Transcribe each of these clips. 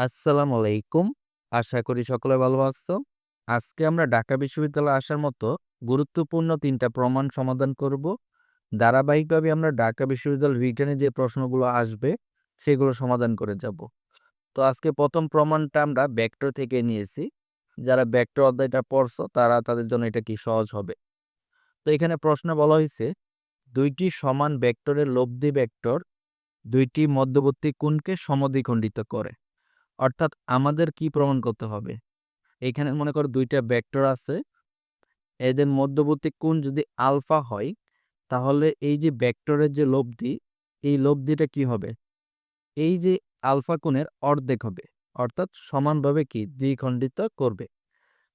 আসসালামু আলাইকুম। আশা করি সকলে ভালো আছো। আজকে আমরা ঢাকা বিশ্ববিদ্যালয়ে আসার মতো গুরুত্বপূর্ণ তিনটা প্রমাণ সমাধান করব। ধারাবাহিকভাবে আমরা ঢাকা বিশ্ববিদ্যালয় রিটেনে যে প্রশ্নগুলো আসবে, সেগুলো সমাধান করে যাব। তো আজকে প্রথম প্রমাণটা আমরা ভেক্টর থেকে নিয়েছি। যারা ভেক্টর অধ্যায়টা পড়ছো, তারা তাদের জন্য এটা কি সহজ হবে। তো এখানে প্রশ্ন বলা হয়েছে, দুইটি সমান ব্যাক্টরের লব্ধি ভেক্টর ২ টি মধ্যবর্তী কোণকে সমদ্বিখণ্ডিত করে। অর্থাৎ আমাদের কি প্রমাণ করতে হবে? এখানে মনে করো ২ টা ভেক্টর আছে। এদের মধ্যবর্তী কোণ যদি আলফা হয় তাহলে এই যে ভেক্টরের যে লব্ধি, এই লব্ধিটা কি হবে? এই যে আলফা কোণের অর্ধেক হবে। অর্থাৎ সমানভাবে কি দ্বিখণ্ডিত করবে।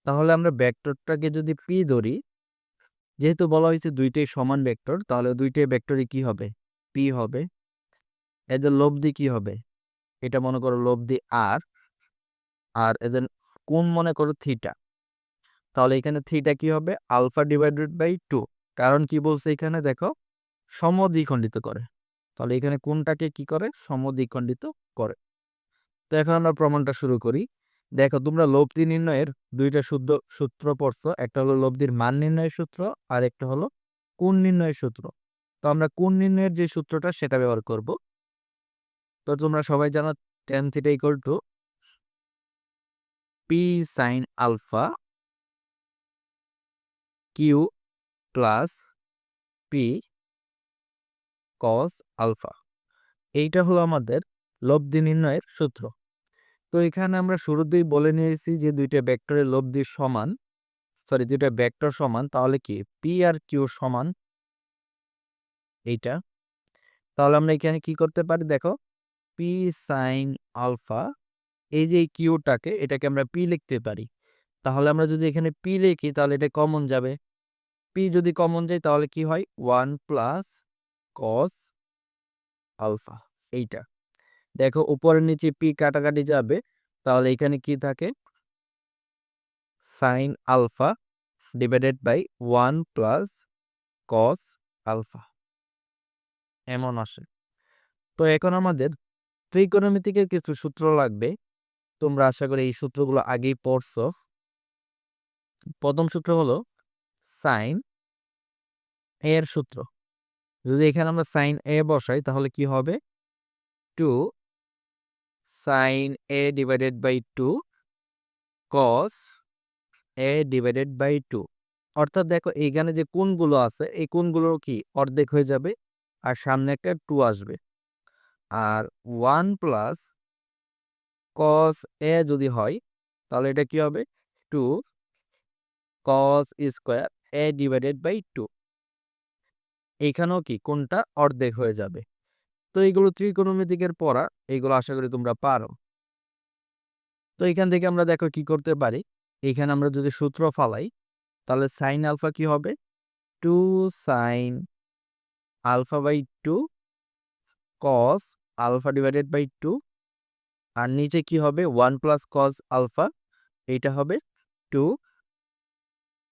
তাহলে আমরা ভেক্টরটাকে যদি পি ধরি, যেহেতু বলা হয়েছে দুইটাই সমান ভেক্টর তাহলে ২ টাই ভেক্টরই কি হবে? পি হবে। এদের লব্ধি কি হবে? এটা মনে করো লব্ধি আর। আর এদের কোন মনে করো থিটা। তাহলে এখানে থিটা কি হবে? আলফা ডিভাইডেড বাই টু কারণ কি বলছে এখানে দেখো, সমদ্বিখণ্ডিত করে। তাহলে এখানে কোনটাকে কি করে? সমদ্বিখণ্ডিত করে। তো এখন আমরা প্রমাণটা শুরু করি। দেখো, তোমরা লব্ধি নির্ণয়ের দুইটা শুদ্ধ সূত্র পড়ছো। একটা হলো লব্ধির মান নির্ণয়ের সূত্র আর একটা হলো কোণ নির্ণয়ের সূত্র। তো আমরা কোণ নির্ণয়ের যে সূত্রটা, সেটা ব্যবহার করব। তো তোমরা সবাই জানো tan theta equal to P sine alpha Q plus P cos alpha. এইটা হলো আমাদের লব্ধি নির্ণয়ের সূত্র। তো এখানে আমরা শুরুতেই বলে নিয়েছি যে ২ টা ভেক্টরের লব্ধি সমান। সরি ২ টা ভেক্টর সমান, তাহলে কি পি আর কিউ সমান এইটা। তাহলে আমরা এখানে কি করতে পারি দেখো পি সাইন আলফা এই যে কিউটাকে এটাকে আমরা পি লিখতে পারি। তাহলে আমরা যদি এখানে পি লিখি, তাহলে এটা কমন যাবে। পি যদি কমন যায়, তাহলে কি হয় ওয়ান প্লাস কস আলফা এইটা। দেখো, উপরের নিচে পি কাটাকাটি যাবে, তাহলে এখানে কি থাকে? Sine alpha divided by one plus cos alpha. এমন আসে। তো এখন আমাদের ত্রিকোণমিতিকের কিছু সূত্র লাগবে। তোমরা আশা করি এই সূত্রগুলো আগেই পড়ছো। প্রথম সূত্র হলো সাইন এর সূত্র। যদি এখানে আমরা সাইন এ বসাই, তাহলে কি হবে? Two sine A divided by two cos A divided by two অর্থাৎ দেখো, এইখানে যে কোনগুলো আছে, এই কোণগুলো কি অর্ধেক হয়ে যাবে, আর সামনে একটা টু আসবে। আর ওয়ান প্লাস কস এ যদি হয়, তাহলে এটা কি হবে? Two cos square A divided by two এইখানেও কি কোনটা অর্ধেক হয়ে যাবে। তো এইগুলো ত্রিকোণমিতিকের পড়া, এইগুলো আশা করি তোমরা পারো। তো এখান থেকে আমরা দেখো কি করতে পারি? এখানে আমরা যদি সূত্র ফালাই, তাহলে সাইন আলফা কি হবে? Two sine alpha by two cos alpha divided by two আর নিচে কি হবে? ওয়ান প্লাস কজ আলফা এইটা হবে two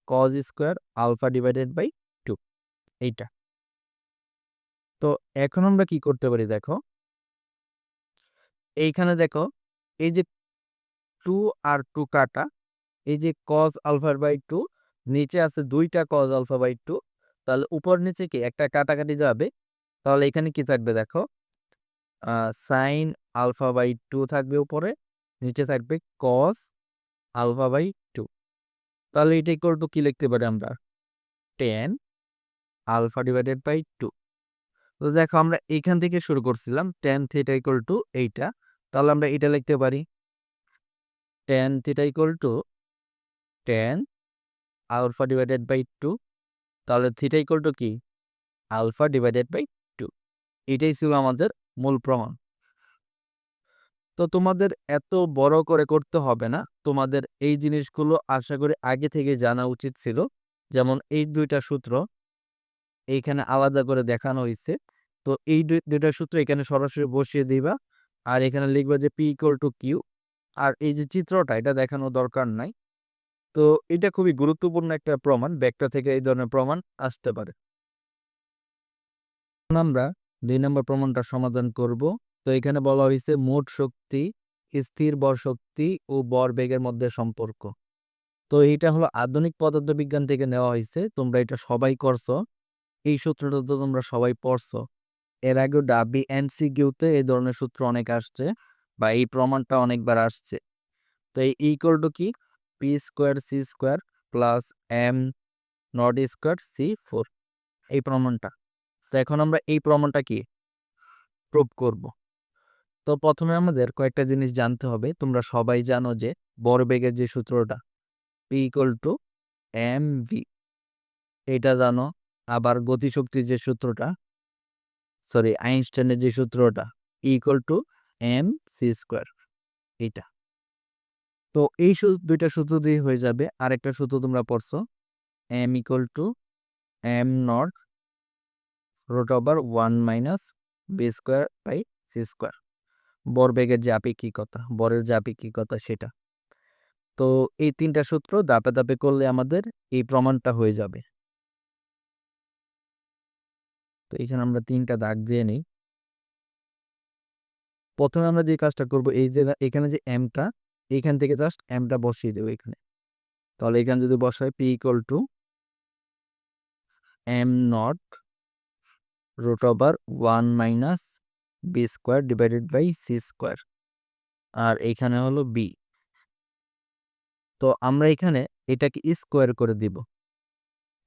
cos square alpha divided by two এইটা। তো এখন আমরা কি করতে পারি দেখো? এইখানে দেখো, এই যে টু আর টু কাটা, এই যে কজ আলফা বাই টু, নিচে আছে দুইটা কজ আলফা বাই টু তাহলে উপর নিচে কি একটা কাটাকাটি যাবে। তাহলে এখানে কি থাকবে দেখো? সাইন আলফা বাই টু থাকবে উপরে, নিচে থাকবে কস আলফা বাই টু তাহলে এটা ইকুয়াল টু কি লিখতে পারি আমরা? Tan alpha divided by two তো দেখো আমরা এইখান থেকে শুরু করছিলাম টেন থিটা ইকুয়াল টু এইটা। তাহলে আমরা এটা লিখতে পারি tan theta equal to tan alpha divided by two তাহলে থিটা ইকুয়াল টু কি? আলফা ডিভাইডেড বাই টু এটাই ছিল আমাদের মূল প্রমাণ। তো তোমাদের এত বড় করে করতে হবে না। তোমাদের এই জিনিসগুলো আশা করি আগে থেকে জানা উচিত ছিল। যেমন এই দুইটা সূত্র এইখানে আলাদা করে দেখানো হইছে। তো এই ২ ২ সূত্র এখানে সরাসরি বসিয়ে দিবা। আর এখানে লিখবা যে পি ইকুয়াল টু কিউ আর এই যে চিত্রটা, এটা দেখানোর দরকার নাই। তো এটা খুবই গুরুত্বপূর্ণ একটা প্রমাণ। ভেক্টর থেকে এই ধরনের প্রমাণ আসতে পারে। আমরা ২ নম্বর প্রমাণটা সমাধান করব। তো এখানে বলা হয়েছে মোট শক্তি, স্থির বর শক্তি ও বর বেগের মধ্যে সম্পর্ক। তো এইটা হলো আধুনিক পদার্থবিজ্ঞান থেকে নেওয়া হয়েছে, তোমরা এটা সবাই করছ। এই সূত্রটা তো তোমরা সবাই পড়ছো। এর আগেও ডাবি এনসিকিউতে এই ধরনের সূত্র অনেক আসছে বা এই প্রমাণটা অনেকবার আসছে। তো এই ইকুয়াল টু কি? P square C square plus M nought square C four এই প্রমাণটা। তো এখন আমরা এই প্রমাণটা কি? প্রুভ করব। তো প্রথমে আমাদের কয়েকটা জিনিস জানতে হবে। তোমরা সবাই জানো যে বড়বেগের যে সূত্রটা P equal to M V এটা জানো? আবার গতিশক্তির যে সূত্রটা সরি আইনস্টাইনের যে সূত্রটা equal to M C square এটা তো এই দুইটা সূত্র দিয়ে হয়ে যাবে। আরেকটা সূত্র তোমরা পড়ছো M equal to M nought root over one minus B square by C square বরবেগের যে আপেক্ষিকতা, বরের যে আপেক্ষিকতা সেটা। তো এই তিনটা সূত্র দাপে দাপে করলে আমাদের এই প্রমাণটা হয়ে যাবে। তো এখানে আমরা তিনটা দাগ দিয়ে নিই। প্রথমে আমরা যে কাজটা করব, এই যে এখানে যে এমটা এখান থেকে জাস্ট এমটা বসিয়ে দেবো এখানে। তাহলে এখানে যদি বসাই P equal to M nought root over one minus B square divided by C square আর এখানে হলো বি তো আমরা এখানে এটাকে স্কোয়ার করে দিব।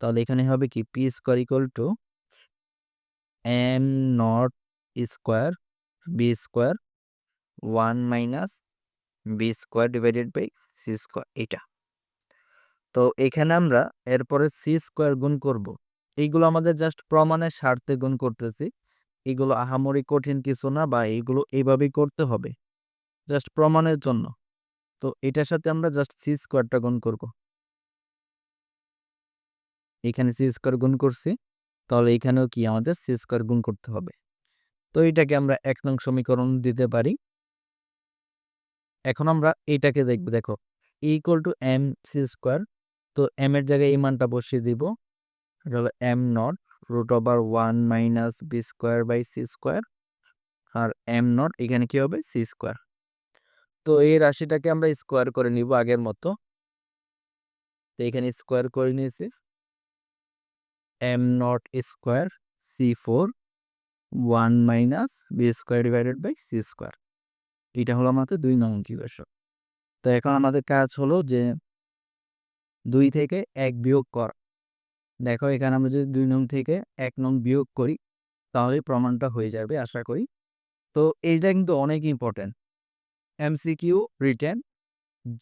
তাহলে এখানে হবে কি? P square equal to M nought square B square one minus B square divided by C square এটা। তো এখানে আমরা এরপরে সি স্কোয়ার গুণ করব। এইগুলো আমাদের জাস্ট প্রমাণের স্বার্থে গুণ করতেছি। এগুলো আহামরি কঠিন কিছু না বা এইগুলো এইভাবেই করতে হবে। জাস্ট প্রমাণের জন্য। তো এটার সাথে আমরা জাস্ট সি স্কোয়ারটা গুণ করব। এখানে সি স্কোয়ার গুণ করছি। তাহলে এখানেও কি আমাদের সি স্কোয়ার গুণ করতে হবে। তো এটাকে আমরা এক নং সমীকরণ দিতে পারি। এখন আমরা এটাকে দেখব। দেখো equal to M C square তো এম এর জায়গায় এই মানটা বসিয়ে দিব। এটা হলো M nought root over one minus B square by C square R M not এখানে কি হবে? সি স্কোয়ার তো এই রাশিটাকে আমরা স্কোয়ার করে নিব আগের মতো। তো এখানে স্কোয়ার করে নিয়েছি। M nought square C four one minus B square divided by C square এটা হলো আমাদের দুই নং ইকুয়েশন। তো এখন আমাদের কাজ হলো যে দুই থেকে এক বিয়োগ কর। দেখো এখানে আমরা যদি দুই নং থেকে এক নং বিয়োগ করি তাহলে প্রমাণটা হয়ে যাবে আশা করি। তো এইটা কিন্তু অনেক ইম্পর্টেন্ট এমসিকিউ রিটেন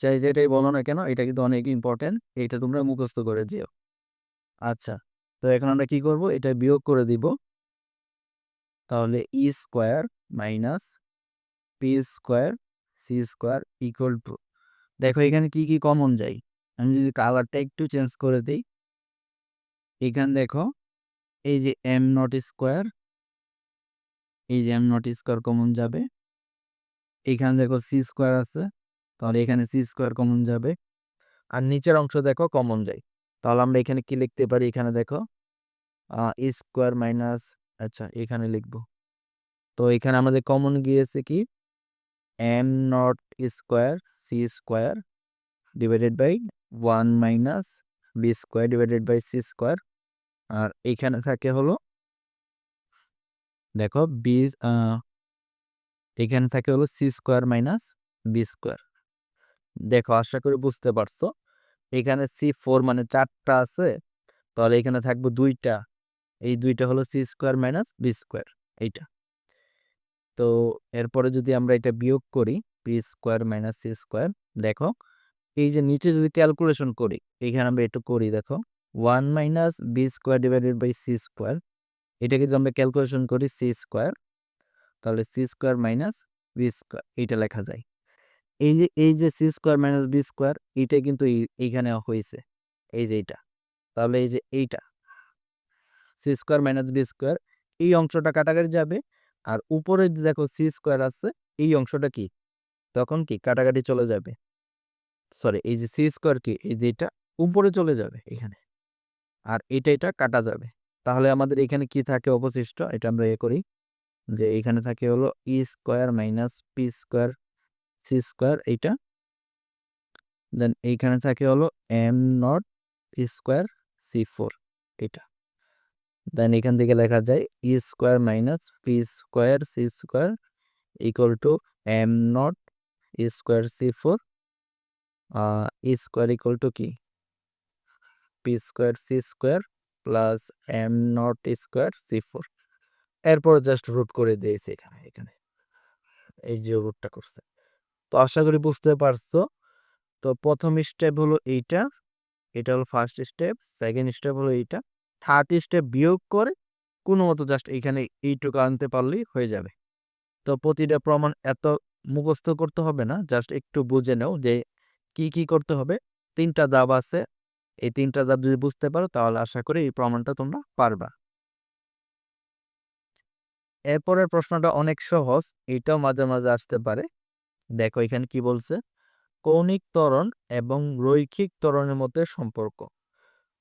যাই যেটাই বলো না কেন, এটা কিন্তু অনেক ইম্পর্টেন্ট এটা তোমরা মুখস্থ করে দিও আচ্ছা তো এখন আমরা কি করব? এটা বিয়োগ করে দিব। তাহলে E square minus P square C square equal to দেখো এখানে কি কি কমন যায়? আমি যদি কালারটা একটু চেঞ্জ করে দিই এখানে দেখো, এই যে এম নট স্কোয়ার এই যে এম নট স্কোয়ার কমন যাবে। এখানে দেখো সি স্কোয়ার আছে, তাহলে এখানে সি স্কোয়ার কমন যাবে। আর নিচের অংশ দেখো কমন যায়। তাহলে আমরা এখানে কি লিখতে পারি? এখানে দেখো স্কোয়ার মাইনাস আচ্ছা এখানে লিখব। তো এখানে আমাদের কমন গিয়েছে কি? M nought square C square divided by one minus B square divided by C square আর এখানে থাকে হলো দেখো বি এখানে থাকে হলো C square minus B square দেখো আশা করি বুঝতে পারছ। এখানে সি ফোর মানে চারটা আছে, তাহলে এখানে থাকবে দুইটা। এই দুইটা হলো C square minus B square এইটা। তো এরপরে যদি আমরা এটা বিয়োগ করি B square minus C square দেখো, এই যে নিচে যদি ক্যালকুলেশন করি, এখানে আমরা একটু করি, দেখো। One minus B square divided by C square এটাকে যদি আমরা ক্যালকুলেশন করি সি স্কোয়ার তাহলে C square minus B square এইটা লেখা যায়। এই যে এই যে C square minus B square এইটা কিন্তু এই- এইখানে হয়েছে। এই যে এইটা, তাহলে এই যে এইটা C square minus B square এই অংশটা কাটাকাটি যাবে, আর উপরে দেখো সি স্কোয়ার আছে, এই অংশটা কি? তখন কি? কাটাকাটি চলে যাবে। সরি এই যে সি স্কোয়ার কি? এই যে এটা উপরে চলে যাবে এখানে। আর এটা এটা কাটা যাবে। তাহলে আমাদের এখানে কি থাকে অবশিষ্ট? এটা আমরা এ করি যে এখানে থাকে হলো E square minus P square C square এইটা। দেন এইখানে থাকে হলো M nought square C four এটা দেন এখান থেকে লেখা যায় E square minus P square C square equal to M nought square C four. Square equal to কি? P square C square plus M nought square C four এরপর just root করে দিয়েছে এখানে এখানে। এই যে রুটটা করছে। তো আশা করি বুঝতে পারছ। তো প্রথম স্টেপ হলো এইটা। এটা হলো ফার্স্ট স্টেপ সেকেন্ড স্টেপ হলো এইটা। থার্ড স্টেপ বিয়োগ করে কোনো মতো জাস্ট এইখানে এইটুকু আনতে পারলেই হয়ে যাবে। তো প্রতিটা প্রমাণ এত মুখস্থ করতে হবে না। জাস্ট একটু বুঝে নাও যে কি কি করতে হবে। তিনটা দাব আছে এই তিনটা দাব যদি বুঝতে পারো, তাহলে আশা করি এই প্রমাণটা তোমরা পারবা। এরপরের প্রশ্নটা অনেক সহজ, এটাও মাঝে মাঝে আসতে পারে। দেখো এখানে কি বলছে? কৌণিক ত্বরণ এবং রৈখিক ত্বরণের মধ্যে সম্পর্ক।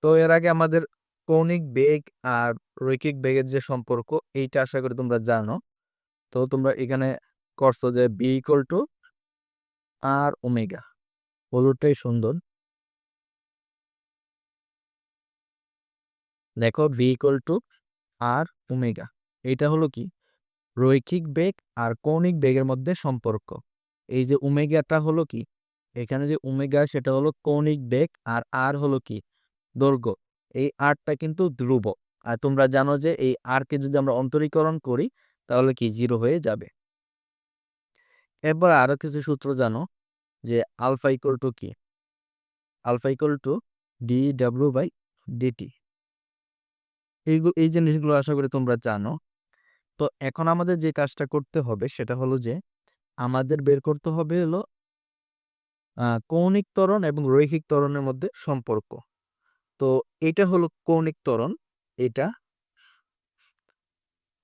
তো এর আগে আমাদের কৌণিক বেগ আর রৈখিক বেগের যে সম্পর্ক, এইটা আশা করি তোমরা জানো। তো তোমরা এখানে করছ যে B equal to R omega হলুদটাই সুন্দর। দেখো B equal to R omega এইটা হলো কি? রৈখিক বেগ আর কৌণিক বেগের মধ্যে সম্পর্ক। এই যে ওমেগাটা হলো কি? এখানে যে ওমেগা, সেটা হলো কৌণিক বেগ আর আর হলো কি? দৈর্ঘ্য। এই আরটা কিন্তু ধ্রুব। আর তোমরা জানো যে এই আরকে যদি আমরা অন্তরীকরণ করি, তাহলে কি? জিরো হয়ে যাবে। এরপর আরও কিছু সূত্র জানো যে আলফা ইকুয়াল টু কি? Alpha equal to D W by DT এইগুলো এই জিনিসগুলো আশা করি তোমরা জানো। তো এখন আমাদের যে কাজটা করতে হবে সেটা হলো যে, আমাদের বের করতে হবে হলো কৌণিক ত্বরণ এবং রৈখিক ত্বরণের মধ্যে সম্পর্ক। তো এটা হলো কৌণিক ত্বরণ, এটা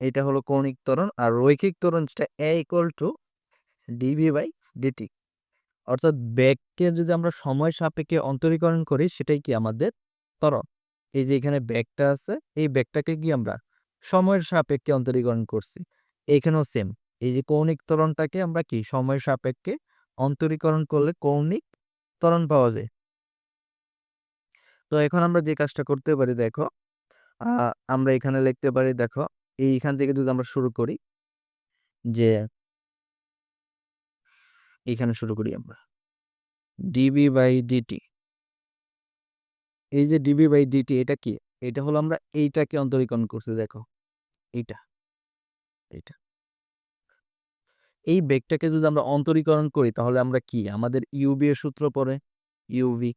এটা হলো কৌণিক ত্বরণ আর রৈখিক ত্বরণ যেটা A equal to DB by DT অর্থাৎ ব্যাগকে যদি আমরা সময় সাপেক্ষে অন্তরীকরণ করি সেটাই কি আমাদের ত্বরণ। এই যে এখানে ব্যাগটা আছে, এই ব্যাগটাকে কি আমরা সময়ের সাপেক্ষে অন্তরীকরণ করছি। এখানেও সেম এই যে কৌণিক ত্বরণটাকে আমরা কি? সময়ের সাপেক্ষে অন্তরীকরণ করলে কৌণিক ত্বরণ পাওয়া যায়। তো এখন আমরা যে কাজটা করতে পারি, দেখো আমরা এখানে লিখতে পারি, দেখো, এইখান থেকে যদি আমরা শুরু করি, যে এখানে শুরু করি আমরা। ডিবি বাই ডিটি এই যে ডিবি বাই ডিটি এটা কি? এটা হলো আমরা এইটাকে অন্তরীকরণ করছি, দেখো। এইটা। এইটা। এই বেগটাকে যদি আমরা অন্তরীকরণ করি, তাহলে আমরা কি? আমাদের ইউবি এর সূত্র পড়ে। ইউভি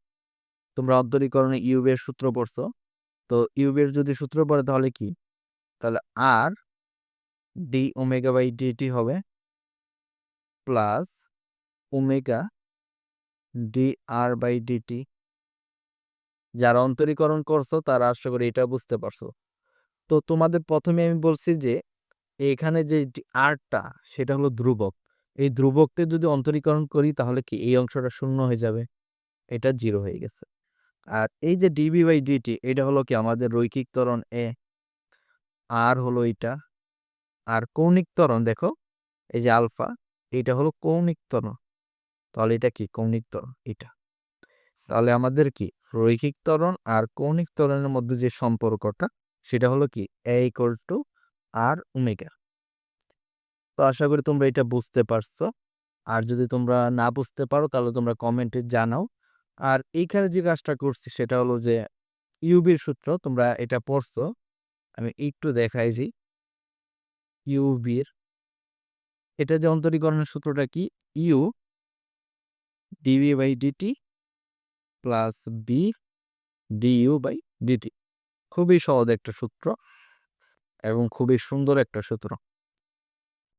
তোমরা অন্তরীকরণে ইউবি এর সূত্র পড়ছো। তো ইউবি এর যদি সূত্র পড়ে, তাহলে কি? তাহলে R D omega by DT হবে plus omega D R by DT যারা অন্তরীকরণ করছ, তারা আশা করি এটা বুঝতে পারছ। তো তোমাদের প্রথমে আমি বলছি যে, এখানে যে আরটা সেটা হলো ধ্রুবক। এই ধ্রুবককে যদি অন্তরীকরণ করি, তাহলে কি এই অংশটা শূন্য হয়ে যাবে? এটা জিরো হয়ে গেছে। আর এই যে ডিবি বাই ডিটি এটা হলো কি আমাদের রৈখিক ত্বরণ এ আর হলো এটা আর কৌণিক ত্বরণ, দেখো, এই যে আলফা, এটা হলো কৌণিক ত্বরণ। তাহলে এটা কি? কৌণিক ত্বরণ এটা তাহলে আমাদের কি? রৈখিক ত্বরণ আর কৌণিক ত্বরণের মধ্যে যে সম্পর্কটা, সেটা হলো কি A equal to R omega তো আশা করি তোমরা এটা বুঝতে পারছ। আর যদি তোমরা না বুঝতে পারো, তাহলে তোমরা কমেন্টে জানাও। আর এইখানে যে কাজটা করছি, সেটা হলো যে ইউবির সূত্র তোমরা এটা পড়ছো। আমি একটু দেখাই দিই। ইউবির এটা যে অন্তরীকরণের সূত্রটা কি? U DB by DT plus B DU by DT খুবই সহজ একটা সূত্র এবং খুবই সুন্দর একটা সূত্র।